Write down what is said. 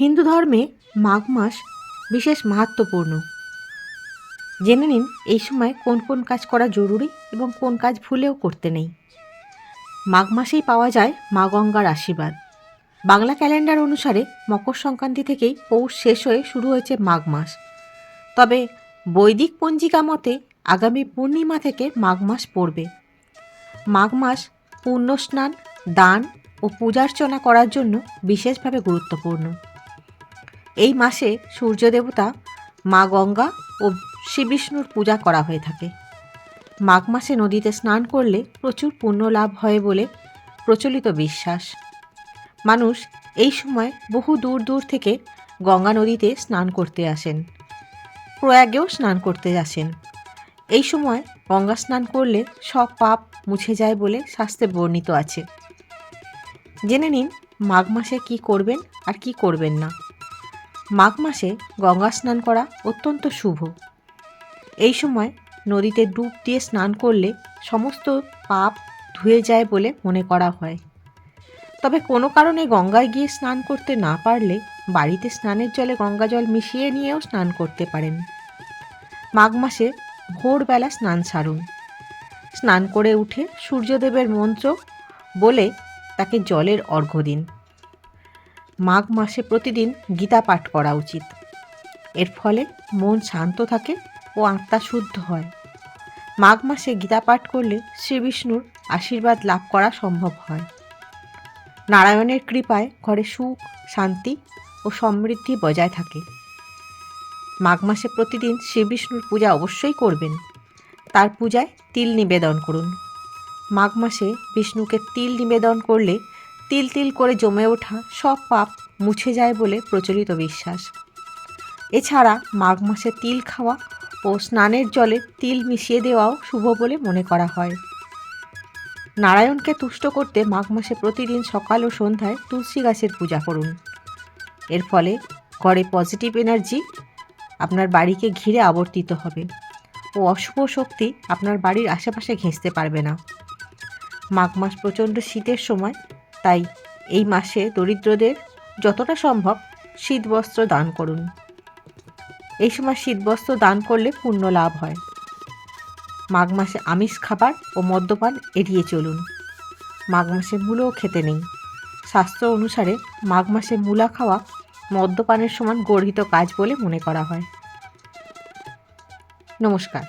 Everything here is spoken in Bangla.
হিন্দু ধর্মে মাঘ মাস বিশেষ মাহাত্মপূর্ণ। জেনে নিন এই সময় কোন কোন কাজ করা জরুরি এবং কোন কাজ ভুলেও করতে নেই। মাঘ মাসেই পাওয়া যায় মা গঙ্গার আশীর্বাদ। বাংলা ক্যালেন্ডার অনুসারে মকর সংক্রান্তি থেকেই পৌষ শেষ হয়ে শুরু হয়েছে মাঘ মাস। তবে বৈদিক পঞ্জিকা মতে আগামী পূর্ণিমা থেকে মাঘ মাস পড়বে। মাঘ মাস পুণ্যস্নান, দান ও পূজার্চনা করার জন্য বিশেষভাবে গুরুত্বপূর্ণ। এই মাসে সূর্য দেবতা মা গঙ্গা ও শ্রী বিষ্ণুর পূজা করা হয়ে থাকে। মাঘ মাসে নদীতে স্নান করলে প্রচুর পুণ্য লাভ হয় বলে প্রচলিত বিশ্বাস। মানুষ এই সময় বহু দূর দূর থেকে গঙ্গা নদীতে স্নান করতে আসেন, প্রয়াগেও স্নান করতে আসেন। এই সময় গঙ্গা স্নান করলে সব পাপ মুছে যায় বলে শাস্তে বর্ণিত আছে। জেনে নিন মাঘ মাসে কি করবেন আর কি করবেন না। মাঘ মাসে গঙ্গা স্নান করা অত্যন্ত শুভ। এই সময় নদীতে ডুব দিয়ে স্নান করলে সমস্ত পাপ ধুয়ে যায় বলে মনে করা হয়। তবে কোনো কারণে গঙ্গায় গিয়ে স্নান করতে না পারলে বাড়িতে স্নানের জলে গঙ্গা জল মিশিয়ে নিয়েও স্নান করতে পারেন। মাঘ মাসে ভোরবেলা স্নান সারুন। স্নান করে উঠে সূর্যদেবের মন্ত্র বলে তাকে জলের অর্ঘ্য দিন। মাঘ মাসে প্রতিদিন গীতা পাঠ করা উচিত। এর ফলে মন শান্ত থাকে ও আত্মা শুদ্ধ হয়। মাঘ মাসে গীতা পাঠ করলে শ্রী বিষ্ণুর আশীর্বাদ লাভ করা সম্ভব হয়। নারায়ণের কৃপায় ঘরে সুখ, শান্তি ও সমৃদ্ধি বজায় থাকে। মাঘ মাসে প্রতিদিন শ্রী বিষ্ণুর পূজা অবশ্যই করবেন। তার পূজায় তিল নিবেদন করুন। মাঘ মাসে বিষ্ণুকে তিল নিবেদন করলে তিল তিল করে জমে ওঠা সব পাপ মুছে যায় বলে প্রচলিত বিশ্বাস। এছাড়া মাঘ মাসে তিল খাওয়া ও স্নানের জলে তিল মিশিয়ে দেওয়াও শুভ বলে মনে করা হয়। নারায়ণকে তুষ্ট করতে মাঘ মাসে প্রতিদিন সকাল ও সন্ধ্যায় তুলসী গাছের পূজা করুন। এর ফলে ঘরে পজিটিভ এনার্জি আপনার বাড়িকে ঘিরে আবর্তিত হবে ও অশুভ শক্তি আপনার বাড়ির আশেপাশে ঘেঁচতে পারবে না। মাঘ মাস প্রচণ্ড শীতের সময় তাই এই মাসে দরিদ্রদের যতটা সম্ভব শীতবস্ত্র দান করুন। এই সময় শীতবস্ত্র দান করলে পুণ্য লাভ হয়। মাঘ মাসে আমিষ খাবার ও মদ্যপান এড়িয়ে চলুন। মাঘ মাসে মূলও খেতে নেই। শাস্ত্র অনুসারে মাঘ মাসে মূলা খাওয়া মদ্যপানের সমান গর্হিত কাজ বলে মনে করা হয়। নমস্কার।